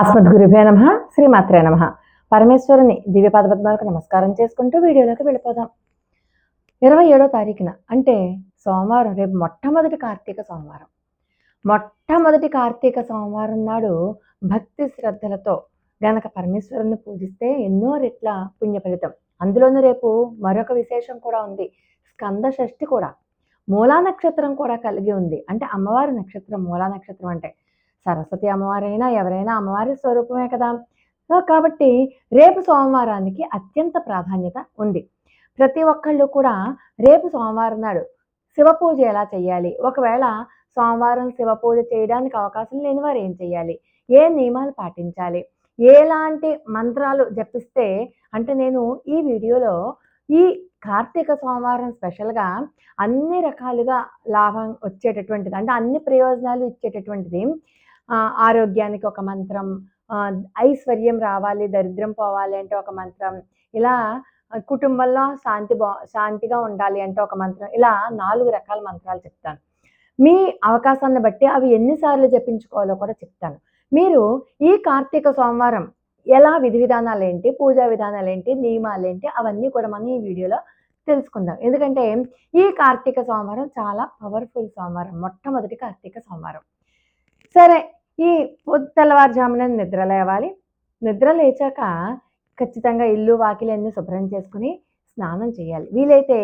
అస్మద్గురుభే నమ శ్రీమాత్రే నమ. పరమేశ్వరుని దివ్యపాదపద్మాలకు నమస్కారం చేసుకుంటూ వీడియోలోకి వెళ్ళిపోదాం. ఇరవై ఏడో తారీఖున అంటే సోమవారం రేపు మొట్టమొదటి కార్తీక సోమవారం. మొట్టమొదటి కార్తీక సోమవారం నాడు భక్తి శ్రద్ధలతో గనక పరమేశ్వరుని పూజిస్తే ఎన్నో రెట్ల పుణ్య ఫలితం. అందులోనూ రేపు మరొక విశేషం కూడా ఉంది. స్కంద షష్ఠి కూడా. మూలా నక్షత్రం కూడా కలిగి ఉంది. అంటే అమ్మవారి నక్షత్రం మూలా నక్షత్రం అంటే సరస్వతి అమ్మవారైనా ఎవరైనా అమ్మవారి స్వరూపమే కదా. సో కాబట్టి రేపు సోమవారానికి అత్యంత ప్రాధాన్యత ఉంది. ప్రతి ఒక్కళ్ళు కూడా రేపు సోమవారం నాడు శివ పూజ ఎలా చేయాలి? ఒకవేళ సోమవారం శివ పూజ చేయడానికి అవకాశం లేని వారు ఏం చేయాలి? ఏ నియమాలు పాటించాలి? ఎలాంటి మంత్రాలు జపిస్తే అంటే నేను ఈ వీడియోలో ఈ కార్తీక సోమవారం స్పెషల్గా అన్ని రకాలుగా లాభం వచ్చేటటువంటిది అంటే అన్ని ప్రయోజనాలు ఇచ్చేటటువంటిది ఆరోగ్యానికి ఒక మంత్రం ఐశ్వర్యం రావాలి దరిద్రం పోవాలి అంటే ఒక మంత్రం. ఇలా కుటుంబంలో శాంతి బా శాంతిగా ఉండాలి అంటే ఒక మంత్రం. ఇలా నాలుగు రకాల మంత్రాలు చెప్తాను. మీ అవకాశాన్ని బట్టి అవి ఎన్నిసార్లు జపించుకోవాలో కూడా చెప్తాను. మీరు ఈ కార్తీక సోమవారం ఎలా విధి విధానాలు ఏంటి పూజా విధానాలు ఏంటి నియమాలు ఏంటి అవన్నీ కూడా మనం ఈ వీడియోలో తెలుసుకుందాం. ఎందుకంటే ఈ కార్తీక సోమవారం చాలా పవర్ఫుల్ సోమవారం మొట్టమొదటి కార్తీక సోమవారం. సరే ఈ పొద్దు తెల్లవారుజామున నిద్ర లేవాలి. నిద్ర లేచాక ఖచ్చితంగా ఇల్లు వాకిలి శుభ్రం చేసుకుని స్నానం చేయాలి. వీలైతే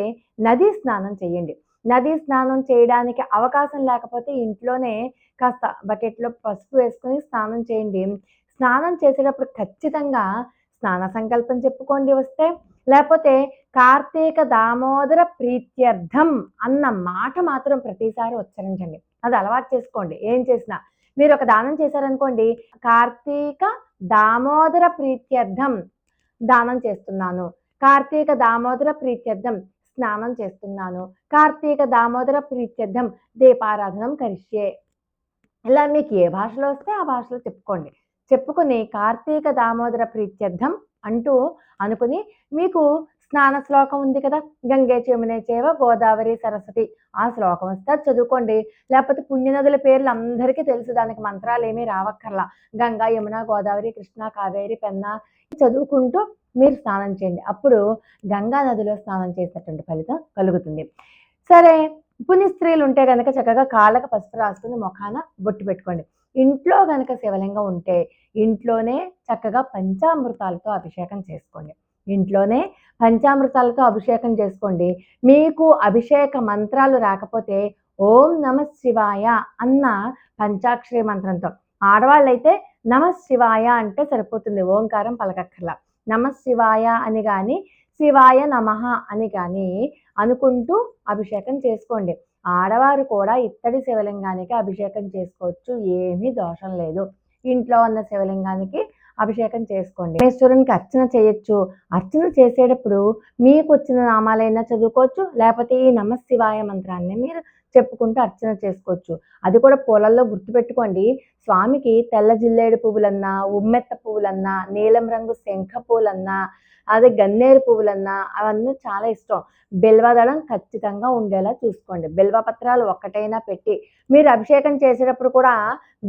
నదీ స్నానం చేయండి. నదీ స్నానం చేయడానికి అవకాశం లేకపోతే ఇంట్లోనే కాస్త బకెట్లో పసుపు వేసుకుని స్నానం చేయండి. స్నానం చేసేటప్పుడు ఖచ్చితంగా స్నాన సంకల్పం చెప్పుకోండి వస్తే. లేకపోతే కార్తీక దామోదర ప్రీత్యర్థం అన్న మాట మాత్రం ప్రతిసారి ఉచ్చరించండి. అది అలవాటు చేసుకోండి. ఏం చేసినా మీరు ఒక దానం చేశారనుకోండి కార్తీక దామోదర ప్రీత్యర్థం దానం చేస్తున్నాను. కార్తీక దామోదర ప్రీత్యర్థం స్నానం చేస్తున్నాను. కార్తీక దామోదర ప్రీత్యర్థం దీపారాధనం కరిష్యే. ఇలా మీకు ఏ భాషలో వస్తే ఆ భాషలో చెప్పుకోండి. చెప్పుకుని కార్తీక దామోదర ప్రీత్యర్థం అంటూ అనుకుని మీకు స్నాన శ్లోకం ఉంది కదా గంగే చెమునే చేవ గోదావరి సరస్వతి. ఆ శ్లోకం వస్తే చదువుకోండి. లేకపోతే పుణ్యనదుల పేర్లు అందరికీ తెలుసు దానికి మంత్రాలు ఏమీ రావక్కర్లా. గంగా యమున గోదావరి కృష్ణ కావేరి పెన్న చదువుకుంటూ మీరు స్నానం చేయండి. అప్పుడు గంగా నదిలో స్నానం చేసినటువంటి ఫలితం కలుగుతుంది. సరే పుణ్య స్త్రీలు ఉంటే కనుక చక్కగా కాళ్ళకు పసుపు రాసుకుని ముఖాన బొట్టు పెట్టుకోండి. ఇంట్లో కనుక శివలింగం ఉంటే ఇంట్లోనే చక్కగా పంచామృతాలతో అభిషేకం చేసుకోండి. ఇంట్లోనే పంచామృతాలతో అభిషేకం చేసుకోండి. మీకు అభిషేక మంత్రాలు రాకపోతే ఓం నమ శివాయ అన్న పంచాక్షరి మంత్రంతో. ఆడవాళ్ళైతే నమ శివాయ అంటే సరిపోతుంది. ఓంకారం పలకక్కర్లా. నమ శివాయ అని కానీ శివాయ నమః అని కానీ అనుకుంటూ అభిషేకం చేసుకోండి. ఆడవారు కూడా ఇత్తడి శివలింగానికి అభిషేకం చేసుకోవచ్చు. ఏమీ దోషం లేదు. ఇంట్లో ఉన్న శివలింగానికి అభిషేకం చేసుకోండి. ఈశ్వరునికి అర్చన చేయొచ్చు. అర్చన చేసేటప్పుడు మీకు వచ్చిన నామాలైనా చదువుకోవచ్చు. లేకపోతే ఈ నమశివాయ మంత్రాన్ని మీరు చెప్పుకుంటూ అర్చన చేసుకోవచ్చు. అది కూడా పూలల్లో గుర్తుపెట్టుకోండి. స్వామికి తెల్ల జిల్లేడు పువ్వులన్నా ఉమ్మెత్త పువ్వులన్నా నీలం రంగు శంఖ పువ్వులన్నా అదే గన్నేరు పువ్వులన్నా అవన్నీ చాలా ఇష్టం. బిల్వదళం ఖచ్చితంగా ఉండేలా చూసుకోండి. బిల్వ పత్రాలు ఒక్కటైనా పెట్టి మీరు అభిషేకం చేసేటప్పుడు కూడా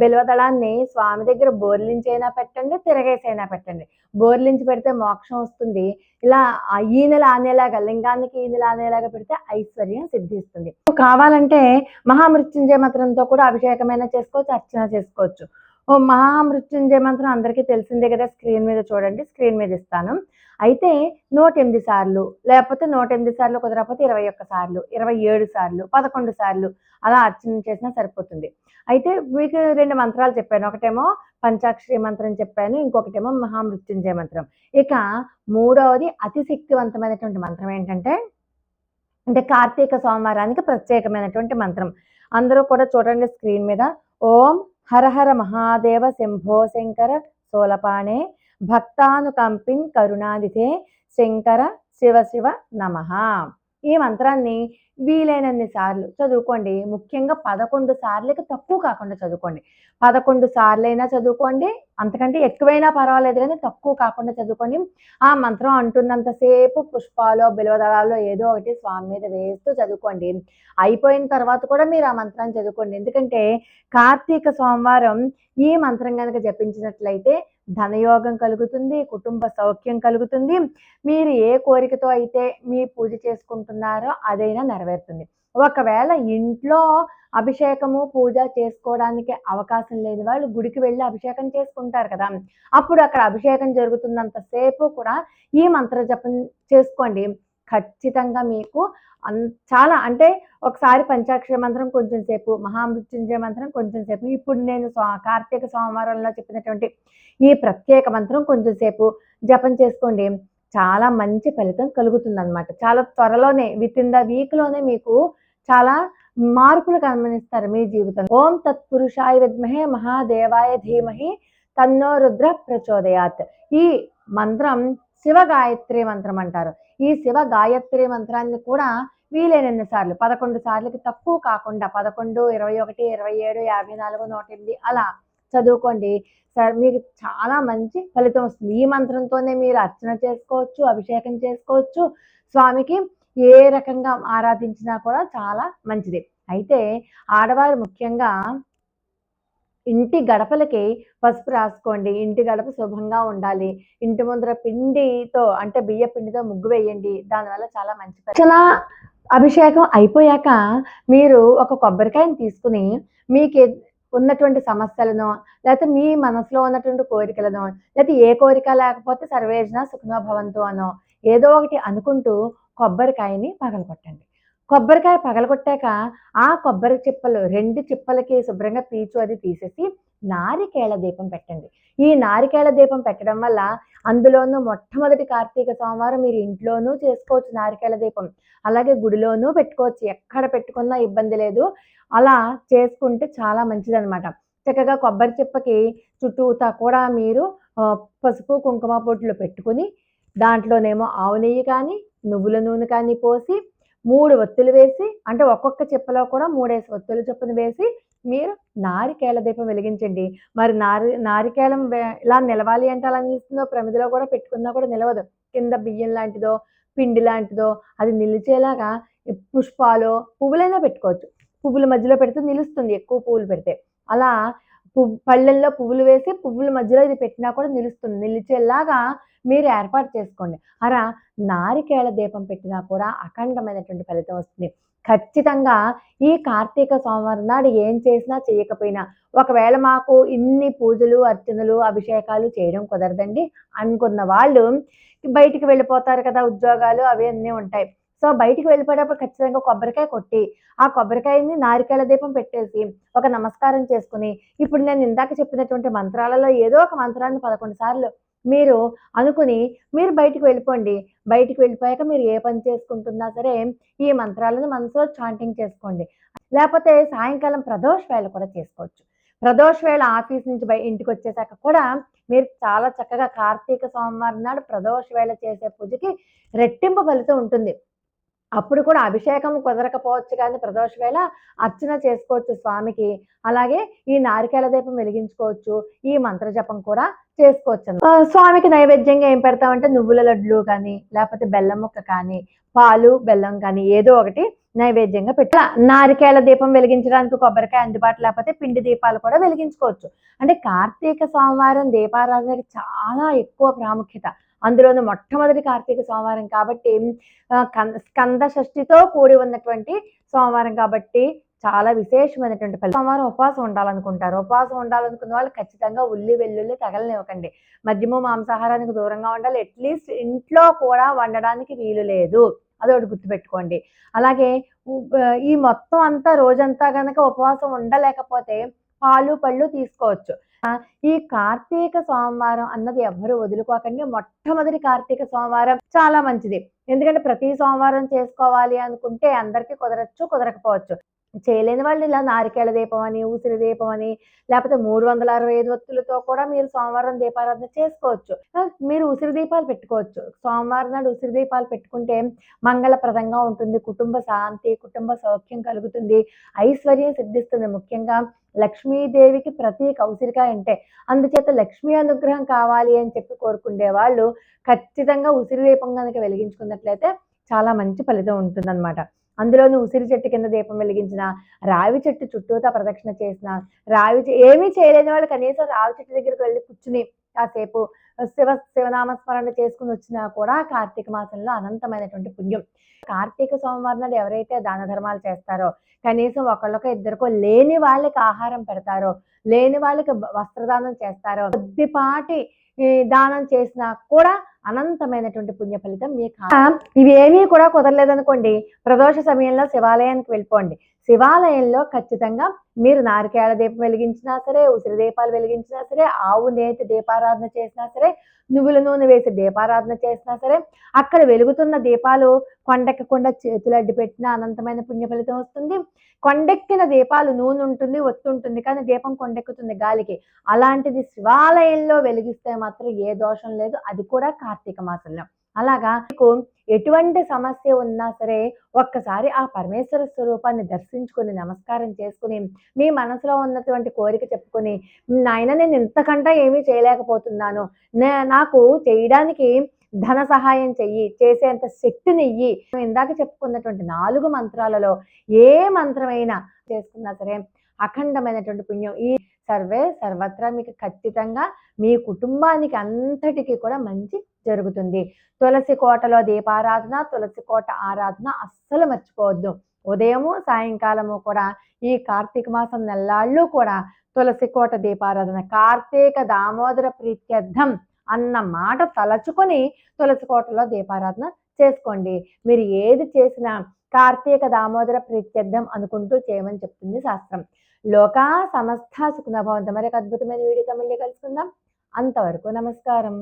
బిల్వదళాన్ని స్వామి దగ్గర బోర్లించైనా పెట్టండి తిరగేసైనా పెట్టండి. బోర్లించి పెడితే మోక్షం వస్తుంది. ఇలా ఆ ఈ నెల లింగానికి ఈ నెల పెడితే ఐశ్వర్యం సిద్ధిస్తుంది. కావాలంటే మహామృత్యుంజయ మంత్రంతో కూడా అభిషేకమైనా చేసుకోవచ్చు అర్చన చేసుకోవచ్చు. ఓ మహామృత్యుంజయ మంత్రం అందరికీ తెలిసిందే కదా స్క్రీన్ మీద చూడండి స్క్రీన్ మీద ఇస్తాను. అయితే నూట ఎనిమిది సార్లు లేకపోతే నూట ఎనిమిది సార్లు కుదరకపోతే ఇరవై ఒక్క సార్లు ఇరవై ఏడు సార్లు పదకొండు సార్లు అలా అర్చన చేసినా సరిపోతుంది. అయితే మీకు రెండు మంత్రాలు చెప్పాను. ఒకటేమో పంచాక్షరి మంత్రం చెప్పాను ఇంకొకటేమో మహామృత్యుంజయ మంత్రం. ఇక మూడవది అతి శక్తివంతమైనటువంటి మంత్రం ఏంటంటే అంటే కార్తీక సోమవారానికి ప్రత్యేకమైనటువంటి మంత్రం. అందరూ కూడా చూడండి స్క్రీన్ మీద. ఓం హరహర మహాదేవ శంభో శంకర సోలపాణే భక్తానుకంపిన్ కరుణాదితే శంకర శివ శివ నమ. ఈ మంత్రాన్ని వీలైనన్ని సార్లు చదువుకోండి. ముఖ్యంగా పదకొండు సార్లకి తక్కువ కాకుండా చదువుకోండి. పదకొండు సార్లైనా చదువుకోండి. అంతకంటే ఎక్కువైనా పర్వాలేదు కానీ తక్కువ కాకుండా చదువుకోండి. ఆ మంత్రం అంటున్నంతసేపు పుష్పాలో బిలవదళాల్లో ఏదో ఒకటి స్వామి మీద వేస్తూ చదువుకోండి. అయిపోయిన తర్వాత కూడా మీరు ఆ మంత్రాన్ని చదువుకోండి. ఎందుకంటే కార్తీక సోమవారం ఈ మంత్రం కనుక జపించినట్లయితే ధనయోగం కలుగుతుంది కుటుంబ సౌఖ్యం కలుగుతుంది. మీరు ఏ కోరికతో అయితే మీ పూజ చేసుకుంటున్నారో అదైనా నెరవేరుతుంది. ఒకవేళ ఇంట్లో అభిషేకము పూజ చేసుకోవడానికి అవకాశం లేని వాళ్ళు గుడికి వెళ్ళి అభిషేకం చేసుకుంటారు కదా. అప్పుడు అక్కడ అభిషేకం జరుగుతున్నంతసేపు కూడా ఈ మంత్ర జపం చేసుకోండి. ఖచ్చితంగా మీకు అన్ చాలా అంటే ఒకసారి పంచాక్షర మంత్రం కొంచెం సేపు మహామృత్యుంజయ మంత్రం కొంచెం సేపు. ఇప్పుడు నేను స్వా- కార్తీక సోమవారంలో చెప్పినటువంటి ఈ ప్రత్యేక మంత్రం కొంచెం సేపు జపం చేసుకోండి. చాలా మంచి ఫలితం కలుగుతుంది అనమాట చాలా త్వరలోనే విత్ ఇన్ ద వీక్లోనే మీకు చాలా మార్పులు గమనిస్తారు మీ జీవితం ఓం తత్పురుషాయ విద్మహే మహాదేవాయ ధీమహి తన్నో రుద్ర ప్రచోదయాత్. ఈ మంత్రం శివ గాయత్రి మంత్రం అంటారు. ఈ శివ గాయత్రి మంత్రాన్ని కూడా వీలైనన్ని సార్లు పదకొండు సార్లకి తక్కువ కాకుండా పదకొండు ఇరవై ఒకటి ఇరవై ఏడు యాభై నాలుగు నూట ఎనిమిది అలా చదువుకోండి. సార్ మీకు చాలా మంచి ఫలితం వస్తుంది. ఈ మంత్రంతోనే మీరు అర్చన చేసుకోవచ్చు అభిషేకం చేసుకోవచ్చు. స్వామికి ఏ రకంగా ఆరాధించినా కూడా చాలా మంచిది. అయితే ఆడవారు ముఖ్యంగా ఇంటి గడపలకి పసుపు రాసుకోండి ఇంటి గడప శుభంగా ఉండాలి ఇంటి ముందర పిండితో అంటే బియ్య పిండితో ముగ్గు వేయండి దానివల్ల చాలా మంచి చాలా అభిషేకం అయిపోయాక మీరు ఒక కొబ్బరికాయని తీసుకుని మీకు ఉన్నటువంటి సమస్యలను లేకపోతే మీ మనసులో ఉన్నటువంటి కోరికలను లేకపోతే ఏ కోరిక లేకపోతే సర్వేజన సుఖనోభవంతో అనో ఏదో ఒకటి అనుకుంటూ కొబ్బరికాయని పగలగొట్టండి. కొబ్బరికాయ పగలగొట్టాక ఆ కొబ్బరి చిప్పలు రెండు చిప్పలకి శుభ్రంగా పీచు అది తీసేసి నారికేళ దీపం పెట్టండి. ఈ నారికేళ దీపం పెట్టడం వల్ల అందులోనూ మొట్టమొదటి కార్తీక సోమవారం మీరు ఇంట్లోనూ చేసుకోవచ్చు నారికేళ దీపం. అలాగే గుడిలోనూ పెట్టుకోవచ్చు. ఎక్కడ పెట్టుకున్నా ఇబ్బంది లేదు. అలా చేసుకుంటే చాలా మంచిదన్నమాట. చక్కగా కొబ్బరి చిప్పకి చుట్టూతా కూడా మీరు పసుపు కుంకుమ పొట్లు పెట్టుకుని దాంట్లోనేమో ఆవు నెయ్యి కానీ నువ్వుల నూనె కానీ పోసి మూడు ఒత్తులు వేసి అంటే ఒక్కొక్క చిప్పలో కూడా మూడేసి ఒత్తుల చొప్పున వేసి మీరు నారికేల దీపం వెలిగించండి. మరి నారి నారికేళం ఇలా నిలవాలి అంటే అలా నిలుస్తుందో ప్రమిదిలో కూడా పెట్టుకున్నా కూడా నిలవదు. కింద బియ్యం లాంటిదో పిండి లాంటిదో అది నిలిచేలాగా పుష్పాలు పువ్వులైనా పెట్టుకోవచ్చు. పువ్వుల మధ్యలో పెడితే నిలుస్తుంది ఎక్కువ పువ్వులు పెడితే. అలా పువ్వు పళ్ళల్లో పువ్వులు వేసి పువ్వుల మధ్యలో ఇది పెట్టినా కూడా నిలుస్తుంది. నిలిచేలాగా మీరు ఏర్పాటు చేసుకోండి. అలా నారికేళ దీపం పెట్టినా కూడా అఖండమైనటువంటి ఫలితం వస్తుంది. ఖచ్చితంగా ఈ కార్తీక సోమవారం నాడు ఏం చేసినా చేయకపోయినా ఒకవేళ మాకు ఇన్ని పూజలు అర్చనలు అభిషేకాలు చేయడం కుదరదండి అనుకున్న వాళ్ళు బయటికి వెళ్ళిపోతారు కదా ఉద్యోగాలు అవి అన్నీ ఉంటాయి. సో బయటికి వెళ్ళిపోయేటప్పుడు ఖచ్చితంగా కొబ్బరికాయ కొట్టి ఆ కొబ్బరికాయని నారికేళ దీపం పెట్టేసి ఒక నమస్కారం చేసుకుని ఇప్పుడు నేను ఇందాక చెప్పినటువంటి మంత్రాలలో ఏదో ఒక మంత్రాన్ని పదకొండు సార్లు మీరు అనుకుని మీరు బయటికి వెళ్ళిపోండి. బయటికి వెళ్ళిపోయాక మీరు ఏ పని చేసుకుంటున్నా సరే ఈ మంత్రాలను మనసులో చాంటింగ్ చేసుకోండి. లేకపోతే సాయంకాలం ప్రదోష వేళ కూడా చేసుకోవచ్చు. ప్రదోష వేళ ఆఫీస్ నుంచి బయ ఇంటికి వచ్చేసాక కూడా మీరు చాలా చక్కగా కార్తీక సోమవారం నాడు ప్రదోష వేళ చేసే పూజకి రెట్టింపు ఫలితం ఉంటుంది. అప్పుడు కూడా అభిషేకం కుదరకపోవచ్చు కానీ ప్రదోష వేళ అర్చన చేసుకోవచ్చు స్వామికి. అలాగే ఈ నారికేల దీపం వెలిగించుకోవచ్చు ఈ మంత్ర జపం కూడా చేసుకోవచ్చు. స్వామికి నైవేద్యంగా ఏం పెడతామంటే నువ్వుల లడ్లు కానీ లేకపోతే బెల్లం ముక్క కానీ పాలు బెల్లం కానీ ఏదో ఒకటి నైవేద్యంగా పెట్ట. నారికేల దీపం వెలిగించడానికి కొబ్బరికాయ అందుబాటు లేకపోతే పిండి దీపాలు కూడా వెలిగించుకోవచ్చు. అంటే కార్తీక సోమవారం దీపారాధనకి చాలా ఎక్కువ ప్రాముఖ్యత. అందులోనూ మొట్టమొదటి కార్తీక సోమవారం కాబట్టి కం- స్కంద షష్ఠితో కూడి ఉన్నటువంటి సోమవారం కాబట్టి చాలా విశేషమైనటువంటి ఫలితం సోమవారం ఉపవాసం ఉండాలనుకుంటారు. ఉపవాసం ఉండాలనుకున్న వాళ్ళు ఖచ్చితంగా ఉల్లి వెల్లుల్లి తగలనివ్వకండి. మద్యము మాంసాహారానికి దూరంగా ఉండాలి. అట్లీస్ట్ ఇంట్లో కూడా వండడానికి వీలు లేదు. అదొకటి గుర్తుపెట్టుకోండి. అలాగే ఈ మొత్తం అంతా రోజంతా కనుక ఉపవాసం ఉండలేకపోతే పాలు పళ్ళు తీసుకోవచ్చు. ఈ కార్తీక సోమవారం అన్నది ఎవ్వరూ వదులుకోకండి. మొట్టమొదటి కార్తీక సోమవారం చాలా మంచిది. ఎందుకంటే ప్రతి సోమవారం చేసుకోవాలి అనుకుంటే అందరికీ కుదరచ్చు కుదరకపోవచ్చు. చేయలేని వాళ్ళు ఇలా నారికేళ దీపం అని ఉసిరి దీపం అని లేకపోతే మూడు వందల అరవై ఐదు ఒత్తులతో కూడా మీరు సోమవారం దీపారాధన చేసుకోవచ్చు. మీరు ఉసిరి దీపాలు పెట్టుకోవచ్చు. సోమవారం నాడు ఉసిరి దీపాలు పెట్టుకుంటే మంగళప్రదంగా ఉంటుంది కుటుంబ శాంతి కుటుంబ సౌఖ్యం కలుగుతుంది ఐశ్వర్యం సిద్ధిస్తుంది. ముఖ్యంగా లక్ష్మీదేవికి ప్రతీక ఉసిరికాయ అంటే అందుచేత లక్ష్మీ అనుగ్రహం కావాలి అని చెప్పి కోరుకునే వాళ్ళు ఖచ్చితంగా ఉసిరి దీపం కనుక వెలిగించుకున్నట్లయితే చాలా మంచి ఫలితం ఉంటుందన్నమాట. అందులోనూ ఉసిరి చెట్టు కింద దీపం వెలిగించిన రావి చెట్టు చుట్టూతా ప్రదక్షిణ చేసిన రావి ఏమీ చేయలేని వాళ్ళు కనీసం రావి చెట్టు దగ్గరికి వెళ్ళి కూర్చుని కాసేపు శివ శివనామస్మరణ చేసుకుని వచ్చినా కూడా కార్తీక మాసంలో అనంతమైనటువంటి పుణ్యం. కార్తీక సోమవారం నాడు ఎవరైతే దాన ధర్మాలు చేస్తారో కనీసం ఒకళ్ళకో ఇద్దరికో లేని వాళ్ళకి ఆహారం పెడతారో లేని వాళ్ళకి వస్త్రదానం చేస్తారో కొద్దిపాటి దానం చేసినా కూడా అనంతమైనటువంటి పుణ్య ఫలితం మీకు ఇవేమీ కూడా కుదరలేదనుకోండి. ప్రదోష సమయంలో శివాలయానికి వెళ్ళిపోండి. శివాలయంలో ఖచ్చితంగా మీరు నారికేళ దీపం వెలిగించినా సరే ఉసిరి దీపాలు వెలిగించినా సరే ఆవు నేతి దీపారాధన చేసినా సరే నువ్వుల నూనె వేసి దీపారాధన చేసినా సరే అక్కడ వెలుగుతున్న దీపాలు కొండెక్కకుండా చేతులు అడ్డు పెట్టిన అనంతమైన పుణ్య ఫలితం వస్తుంది. కొండెక్కిన దీపాలు నూనె ఉంటుంది ఒత్తుంటుంది కానీ దీపం కొండెక్కుతుంది గాలికి. అలాంటిది శివాలయంలో వెలిగిస్తే మాత్రం ఏ దోషం లేదు అది కూడా కార్తీక మాసంలో. అలాగా మీకు ఎటువంటి సమస్య ఉన్నా సరే ఒక్కసారి ఆ పరమేశ్వర స్వరూపాన్ని దర్శించుకుని నమస్కారం చేసుకుని మీ మనసులో ఉన్నటువంటి కోరిక చెప్పుకొని నాయన నేను ఇంతకంటా ఏమీ చేయలేకపోతున్నాను. నాకు చేయడానికి ధన సహాయం చెయ్యి చేసేంత శక్తిని ఇయ్యి. ఇందాక చెప్పుకున్నటువంటి నాలుగు మంత్రాలలో ఏ మంత్రమైనా చేసుకున్నా సరే అఖండమైనటువంటి పుణ్యం. ఈ సర్వే సర్వత్రా మీకు ఖచ్చితంగా మీ కుటుంబానికి అంతటికి కూడా మంచి జరుగుతుంది. తులసి కోటలో దీపారాధన తులసి కోట ఆరాధన అస్సలు మర్చిపోవద్దు. ఉదయము సాయంకాలము కూడా ఈ కార్తీక మాసం నెల్లాళ్ళు కూడా తులసి కోట దీపారాధన కార్తీక దామోదర ప్రీత్యర్థం అన్న మాట తలచుకొని తులసి కోటలో దీపారాధన చేసుకోండి. మీరు ఏది చేసినా కార్తీక దామోదర ప్రీత్యర్థం అనుకుంటూ చేయమని చెప్తుంది శాస్త్రం. లోకా సమస్త సుఖనభవంత మరి ఒక అద్భుతమైన వీడియోతో మళ్ళీ కలుసుకుందాం. అంతవరకు నమస్కారం.